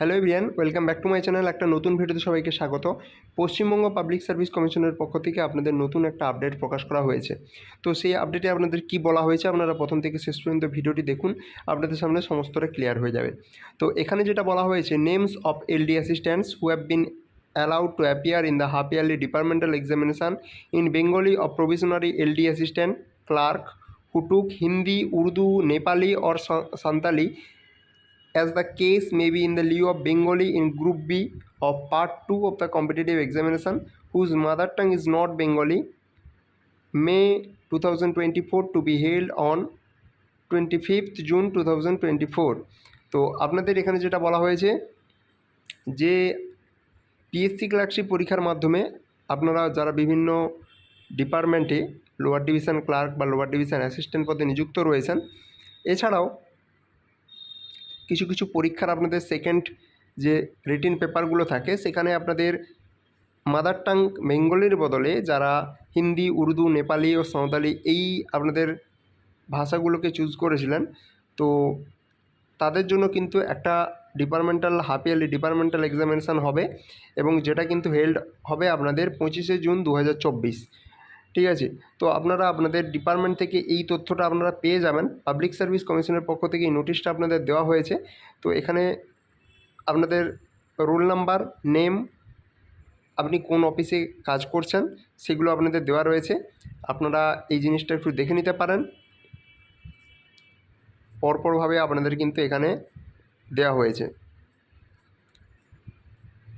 Hello everyone welcome back to my channel. একটা নতুন ভিডিওতে সবাইকে স্বাগত। পশ্চিমবঙ্গ পাবলিক সার্ভিস কমিশনের পক্ষ থেকে আপনাদের নতুন একটা আপডেট প্রকাশ করা হয়েছে। তো সেই আপডেটে আপনাদের কি বলা হয়েছে আপনারা প্রথম থেকে শেষ পর্যন্ত ভিডিওটি দেখুন আপনাদের সামনে সমস্তটা ক্লিয়ার হয়ে যাবে। তো এখানে যেটা বলা হয়েছে names of LD assistants who have been allowed to appear in the half yearly departmental examination in Bengali or provisionary LD assistant clerk who took Hindi, Urdu, Nepali or as the case may be in the lieu of Bengali in Group B of Part 2 of the competitive examination whose mother tongue is not Bengali May 2024 to be held on 25th June 2024 তো আপনাদের এখানে যেটা বলা হয়েছে যে PSC clerkship পরীক্ষার মাধ্যমে আপনারা যারা বিভিন্ন ডিপার্টমেন্টে লোয়ার ডিভিশন ক্লার্ক বা লোয়ার ডিভিশন অ্যাসিস্ট্যান্ট পদে নিযুক্ত রয়েছেন এছাড়াও কিছু কিছু পরীক্ষার আপনাদের সেকেন্ড যে রিটিন পেপারগুলো থাকে, সেখানে আপনাদের মাদার টাং বেঙ্গলির বদলে যারা হিন্দি, উর্দু, নেপালি ও সাঁওতালি এই আপনাদের ভাষাগুলোকে চুজ করেছিলেন, তো তাদের জন্য কিন্তু একটা departmental half yearly departmental examination হবে এবং যেটা কিন্তু হেল্ড হবে আপনাদের পঁচিশে জুন দু হাজার চব্বিশ। ঠিক আছে? তো আপনারা আপনাদের ডিপার্টমেন্ট থেকে এই তথ্যটা আপনারা পেয়ে যাবেন। পাবলিক সার্ভিস কমিশনের পক্ষ থেকে এই নোটিশটা আপনাদের দেওয়া হয়েছে। তো এখানে আপনাদের রোল নাম্বার নেম আপনি কোন অফিসে কাজ করছেন, সেগুলো আপনাদের দেওয়া রয়েছে। আপনারা এই জিনিসটা একটু দেখে নিতে পারেন। পরপরভাবে আপনাদের কিন্তু এখানে দেওয়া হয়েছে।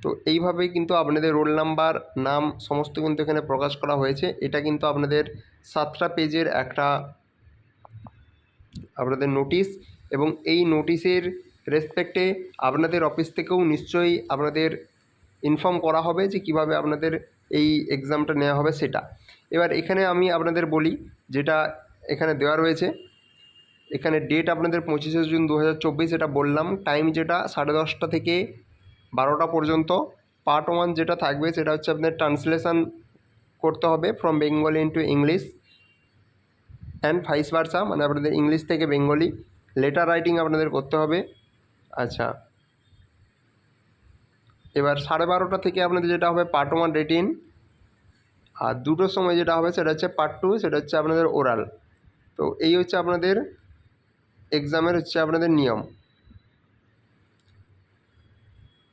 তো এইভাবেই কিন্তু আপনাদের রোল নাম্বার, নাম সমস্ত কিন্তু এখানে প্রকাশ করা হয়েছে। এটা কিন্তু আপনাদের সাতটা পেজের একটা আপনাদের নোটিশ এবং এই নোটিশের রেসপেক্টে আপনাদের অফিস থেকেও নিশ্চয়ই আপনাদের ইনফর্ম করা হবে যে কীভাবে আপনাদের এই এক্সামটা নেওয়া হবে সেটা। এবার এখানে আমি আপনাদের বলি যেটা এখানে দেওয়া রয়েছে। এখানে ডেট আপনাদের পঁচিশে জুন দু হাজার চব্বিশ এটা বললাম, টাইম যেটা সাড়ে দশটা থেকে বারোটা পর্যন্ত। পার্ট ওয়ান যেটা থাকবে সেটা হচ্ছে আপনাদের ট্রান্সলেশন করতে হবে from Bengali into English and vice versa মানে আপনাদের ইংলিশ থেকে বেঙ্গলি লেটার রাইটিং আপনাদের করতে হবে। আচ্ছা। এবার সাড়ে বারোটা থেকে আপনাদের যেটা হবে পার্ট ওয়ান রেটিন আর দুটোর সময় যেটা হবে সেটা হচ্ছে পার্ট টু সেটা হচ্ছে আপনাদের ওরাল তো এই হচ্ছে আপনাদের এক্সামের হচ্ছে আপনাদের নিয়ম।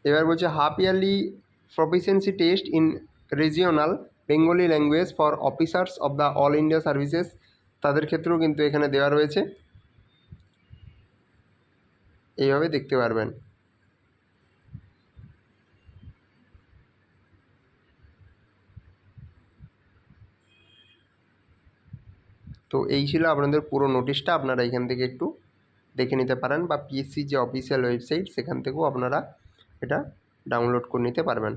এবার বলছে half yearly proficiency test in regional Bengali language for officers of the all India services তাদের ক্ষেত্রেও কিন্তু এখানে দেওয়া রয়েছে। এইভাবে দেখতে পারবেন। তো এই ছিল আপনাদের পুরো নোটিশটা। আপনারা এখান থেকে একটু দেখে নিতে পারেন বা পিএসসি যে অফিসিয়াল ওয়েবসাইট সেখান থেকেও আপনারা এটা ডাউনলোড করে নিতে পারবেন।